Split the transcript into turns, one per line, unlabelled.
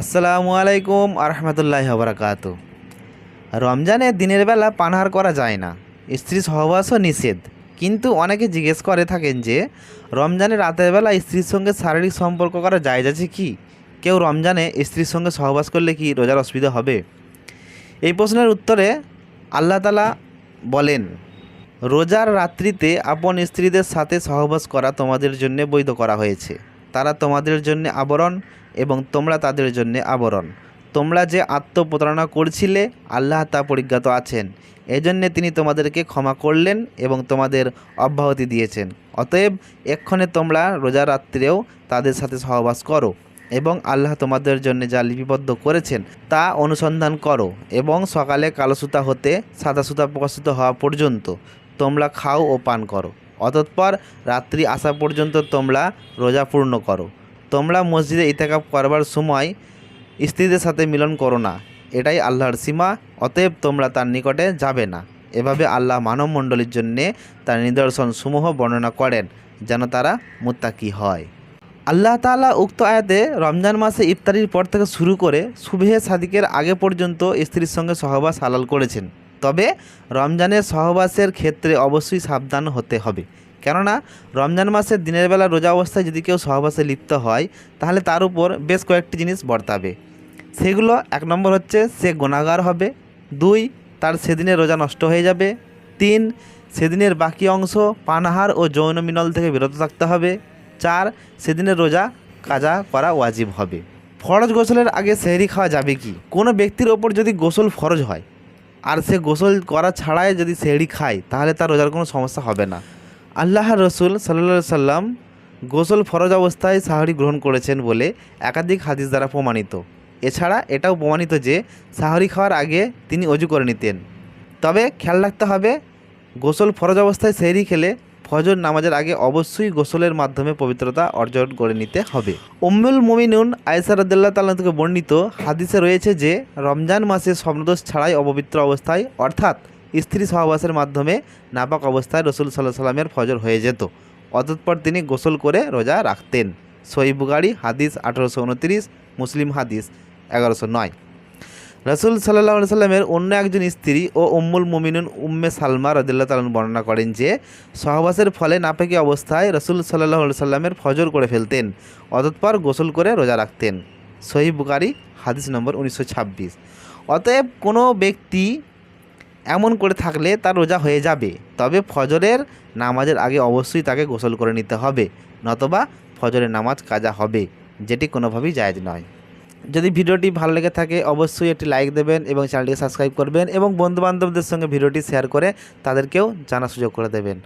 আসসালামু আলাইকুম আরহামতুল্লাহ বরাকাত রমজানে দিনের বেলা পানাহার করা যায় না। স্ত্রী সহবাসও নিষেধ। কিন্তু অনেকে জিজ্ঞেস করে থাকেন যে, রমজানে রাতের বেলা স্ত্রীর সঙ্গে শারীরিক সম্পর্ক করা যায় যাচ্ছে কি? কেউ রমজানে স্ত্রীর সঙ্গে সহবাস করলে কি রোজার অসুবিধা হবে? এই প্রশ্নের উত্তরে আল্লাহ তালা বলেন, রোজার রাত্রিতে আপন স্ত্রীদের সাথে সহবাস করা তোমাদের জন্য বৈধ করা হয়েছে। তারা তোমাদের জন্য আবরণ এবং তোমরা তাদের জন্য আবরণ। তোমরা যে আত্মপ্রতারণা করছিলে, আল্লাহ তা পরিজ্ঞাত আছেন। এজন্যে তিনি তোমাদেরকে ক্ষমা করলেন এবং তোমাদের অব্যাহতি দিয়েছেন। অতএব এক্ষণে তোমরা রোজা রাত্রেও তাদের সাথে সহবাস করো এবং আল্লাহ তোমাদের জন্য যা লিপিবদ্ধ করেছেন তা অনুসন্ধান করো এবং সকালে কালো সুতা হতে সাদা সুতা প্রকাশিত হওয়া পর্যন্ত তোমরা খাও ও পান করো। অতঃপর রাত্রি আসা পর্যন্ত তোমরা রোজা পূর্ণ করো। তোমরা মসজিদে ইতেকাপ করবার সময় স্ত্রীদের সাথে মিলন করো না। এটাই আল্লাহর সীমা, অতএব তোমরা তার নিকটে যাবে না। এভাবে আল্লাহ মানব মণ্ডলীর জন্যে তার নিদর্শন সমূহ বর্ণনা করেন, যেন তারা মুত্তাকি হয়। আল্লাহ তাআলা উক্ত আয়াতে রমজান মাসে ইফতারির পর থেকে শুরু করে সুবেহে সাদিকের আগে পর্যন্ত স্ত্রীর সঙ্গে সহবাস হালাল করেছেন। তবে রমজানের সহবাসের ক্ষেত্রে অবশ্যই সাবধান হতে হবে। কেননা রমজান মাসের দিনের বেলা রোজা অবস্থায় যদি কেউ সহবাসে লিপ্ত হয়, তাহলে তার উপর বেশ কয়েকটি জিনিস বর্তাবে। সেগুলো এক নম্বর হচ্ছে, সে গোনাগার হবে। দুই, তার সেদিনের রোজা নষ্ট হয়ে যাবে। তিন, সেদিনের বাকি অংশ পানাহার ও যৌন মিনল থেকে বিরত থাকতে হবে। চার, সেদিনের রোজা কাজা করা ওয়াজিব হবে। ফরজ গোসলের আগে সেহরি খাওয়া যাবে কি? কোনো ব্যক্তির ওপর যদি গোসল ফরজ হয়, আর সে গোসল করা ছাড়াই যদি সেহরি খায়, তাহলে তার রোজার কোনো সমস্যা হবে না। আল্লাহ রসুল সাল্লা সাল্লাম গোসল ফরজ অবস্থায় সাহরি গ্রহণ করেছেন বলে একাধিক হাদিস দ্বারা প্রমাণিত। এছাড়া এটাও প্রমাণিত যে সাহরি খাওয়ার আগে তিনি অজু করে নিতেন। তবে খেয়াল রাখতে হবে, গোসল ফরজ অবস্থায় সেহরি খেলে ফজর নামাজের আগে অবশ্যই গোসলের মাধ্যমে পবিত্রতা অর্জন করে নিতে হবে। উম্মুল মুমিনুন আয়সা রদুল্লাহ তাল্লাহ থেকে বর্ণিত হাদিসে রয়েছে যে রমজান মাসে স্বপ্নদোষ ছাড়াই অপবিত্র অবস্থায়, অর্থাৎ স্ত্রী সহবাসের মাধ্যমে নাপাক অবস্থায় রসুল সাল্লাহ সাল্লামের ফজর হয়ে যেত। অতঃপর তিনি গোসল করে রোজা রাখতেন। সই হাদিস আঠারোশো উনত্রিশ, মুসলিম হাদিস এগারোশো নয়। রসুল সাল্লাহ সাল্লামের অন্য একজন স্ত্রী ও উম্মুল মুমিনুন উম্মে সালমা রদুল্লাহ তালন বর্ণনা করেন যে, সহবাসের ফলে নাপাকি অবস্থায় রসুল সাল্লাহ সাল্লামের ফজর করে ফেলতেন, অতঃপর গোসল করে রোজা রাখতেন। সহি বুকারি হাদিস নম্বর উনিশশো ছাব্বিশ। অতএব কোনো ব্যক্তি এমন করে থাকলে তার রোজা হয়ে যাবে। তবে ফজরের নামাজের আগে অবশ্যই তাকে গোসল করে নিতে হবে, নতবা ফজরের নামাজ কাজা হবে, যেটি কোনোভাবেই জায়জ নয়। যদি ভিডিওটি ভালো লেগে থাকে, অবশ্যই একটি লাইক দেবেন এবং চ্যানেলটিকে সাবস্ক্রাইব করবেন এবং বন্ধুবান্ধবদের সঙ্গে ভিডিওটি শেয়ার করে তাদেরকেও জানার সুযোগ করে দেবেন।